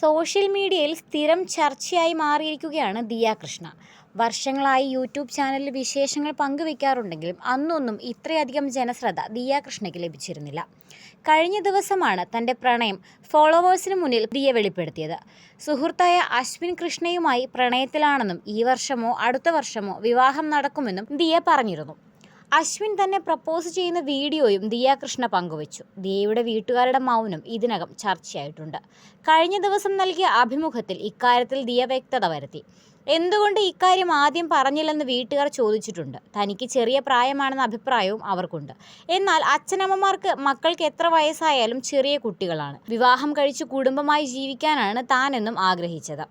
Social മീഡിയയിൽ സ്ഥിരം ചർച്ചയായി മാറിയിരിക്കുകയാണ് ദിയ കൃഷ്ണ. വർഷങ്ങളായി യൂട്യൂബ് ചാനലിൽ വിശേഷങ്ങൾ പങ്കുവെക്കാറുണ്ടെങ്കിലും അന്നൊന്നും ഇത്രയധികം ജനശ്രദ്ധ ദിയ കൃഷ്ണയ്ക്ക് ലഭിച്ചിരുന്നില്ല. കഴിഞ്ഞ ദിവസമാണ് തന്റെ പ്രണയം ഫോളോവേഴ്സിന് മുന്നിൽ ദിയ വെളിപ്പെടുത്തിയത്. സുഹൃത്തായ അശ്വിൻ കൃഷ്ണയുമായി പ്രണയത്തിലാണെന്നും ഈ വർഷമോ അടുത്ത വർഷമോ വിവാഹം നടക്കുമെന്നും ദിയ പറഞ്ഞിരുന്നു. അശ്വിൻ തന്നെ പ്രപ്പോസ് ചെയ്യുന്ന വീഡിയോയും ദിയ കൃഷ്ണ പങ്കുവച്ചു. ദിയയുടെ വീട്ടുകാരുടെ മൗനം ഇതിനകം ചർച്ചയായിട്ടുണ്ട്. കഴിഞ്ഞ ദിവസം നൽകിയ അഭിമുഖത്തിൽ ഇക്കാര്യത്തിൽ ദിയ വ്യക്തത വരുത്തി. എന്തുകൊണ്ട് ഇക്കാര്യം ആദ്യം പറഞ്ഞില്ലെന്ന് വീട്ടുകാർ ചോദിച്ചിട്ടുണ്ട്. തനിക്ക് ചെറിയ പ്രായമാണെന്ന അഭിപ്രായവും അവർക്കുണ്ട്. എന്നാൽ അച്ഛനമ്മമാർക്ക് മക്കൾക്ക് എത്ര വയസ്സായാലും ചെറിയ കുട്ടികളാണ്. വിവാഹം കഴിച്ച് കുടുംബമായി ജീവിക്കാനാണ് താനെന്നും ആഗ്രഹിച്ചത്.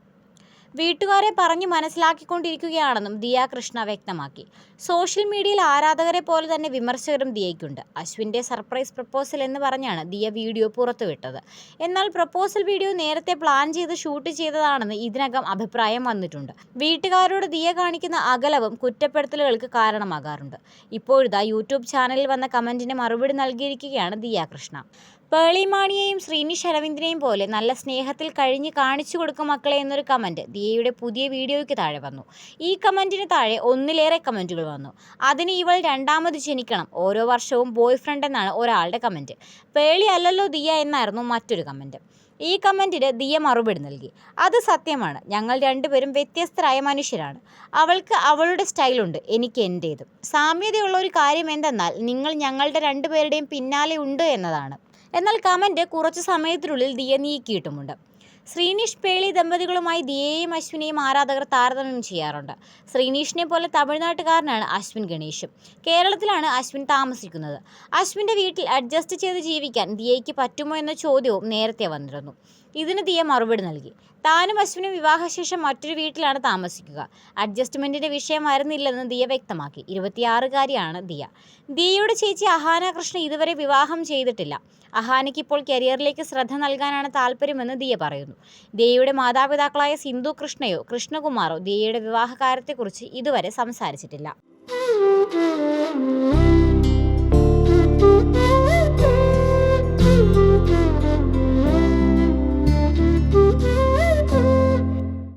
വീട്ടുകാരെ പറഞ്ഞു മനസ്സിലാക്കിക്കൊണ്ടിരിക്കുകയാണെന്നും ദിയ കൃഷ്ണ വ്യക്തമാക്കി. സോഷ്യൽ മീഡിയയിൽ ആരാധകരെ പോലെ തന്നെ വിമർശകരും ദിയയ്ക്കുണ്ട്. അശ്വിന്റെ സർപ്രൈസ് പ്രപ്പോസൽ എന്ന് പറഞ്ഞാണ് ദിയ വീഡിയോ പുറത്തുവിട്ടത്. എന്നാൽ പ്രപ്പോസൽ വീഡിയോ നേരത്തെ പ്ലാൻ ചെയ്ത് ഷൂട്ട് ചെയ്തതാണെന്ന് ഇതിനകം അഭിപ്രായം വന്നിട്ടുണ്ട്. വീട്ടുകാരോട് ദിയ കാണിക്കുന്ന അകലവും കുറ്റപ്പെടുത്തലുകൾക്ക് കാരണമാകാറുണ്ട്. ഇപ്പോഴിതാ യൂട്യൂബ് ചാനലിൽ വന്ന കമന്റിന് മറുപടി നൽകിയിരിക്കുകയാണ് ദിയ കൃഷ്ണ. പേളിമാണിയെയും ശ്രീനിഷ് അരവിന്ദിനെയും പോലെ നല്ല സ്നേഹത്തിൽ കഴിഞ്ഞ് കാണിച്ചു കൊടുക്കും മക്കളെ എന്നൊരു കമന്റ് ദിയയുടെ പുതിയ വീഡിയോയ്ക്ക് താഴെ വന്നു. ഈ കമന്റിന് താഴെ ഒന്നിലേറെ കമന്റുകൾ വന്നു. അതിന് ഇവൾ രണ്ടാമത് ജനിക്കണം ഓരോ വർഷവും ബോയ് ഫ്രണ്ട് എന്നാണ് ഒരാളുടെ കമന്റ് പേളി അല്ലല്ലോ ദിയ എന്നായിരുന്നു മറ്റൊരു കമന്റ് ഈ കമന്റിന് ദിയ മറുപടി നൽകി. അത് സത്യമാണ്. ഞങ്ങൾ രണ്ടുപേരും വ്യത്യസ്തരായ മനുഷ്യരാണ്. അവൾക്ക് അവളുടെ സ്റ്റൈലുണ്ട് എനിക്ക് എന്റേതും സാമ്യതയുള്ള ഒരു കാര്യം എന്തെന്നാൽ നിങ്ങൾ ഞങ്ങളുടെ രണ്ടുപേരുടെയും പിന്നാലെ ഉണ്ട് എന്നതാണ്. എന്നാൽ കമന്റ് കുറച്ച് സമയത്തിനുള്ളിൽ ദിയ നീക്കിയിട്ടുമുണ്ട്. ശ്രീനിഷ് പേളി ദമ്പതികളുമായി ദിയയെയും അശ്വിനെയും ആരാധകർ താരതമ്യം ചെയ്യാറുണ്ട്. ശ്രീനീഷിനെ പോലെ തമിഴ്നാട്ടുകാരനാണ് അശ്വിൻ ഗണേഷും. കേരളത്തിലാണ് അശ്വിൻ താമസിക്കുന്നത്. അശ്വിന്റെ വീട്ടിൽ അഡ്ജസ്റ്റ് ചെയ്ത് ജീവിക്കാൻ ദിയയ്ക്ക് പറ്റുമോ എന്ന ചോദ്യവും നേരത്തെ വന്നിരുന്നു. ഇതിന് ദിയ മറുപടി നൽകി. താനും അശ്വിനും വിവാഹശേഷം മറ്റൊരു വീട്ടിലാണ് താമസിക്കുക. അഡ്ജസ്റ്റ്മെന്റിന്റെ വിഷയമായിരുന്നില്ലെന്ന് ദിയ വ്യക്തമാക്കി. ഇരുപത്തിയാറുകാരിയാണ് ദിയ. ദിയയുടെ ചേച്ചി അഹാന കൃഷ്ണ ഇതുവരെ വിവാഹം ചെയ്തിട്ടില്ല. അഹാനയ്ക്ക് ഇപ്പോൾ കരിയറിലേക്ക് ശ്രദ്ധ നൽകാനാണ് താല്പര്യമെന്ന് ദിയ പറയുന്നു. ദിയയുടെ മാതാപിതാക്കളായ സിന്ധു കൃഷ്ണയോ കൃഷ്ണകുമാറോ ദിയയുടെ വിവാഹകാര്യത്തെക്കുറിച്ച് ഇതുവരെ സംസാരിച്ചിട്ടില്ല.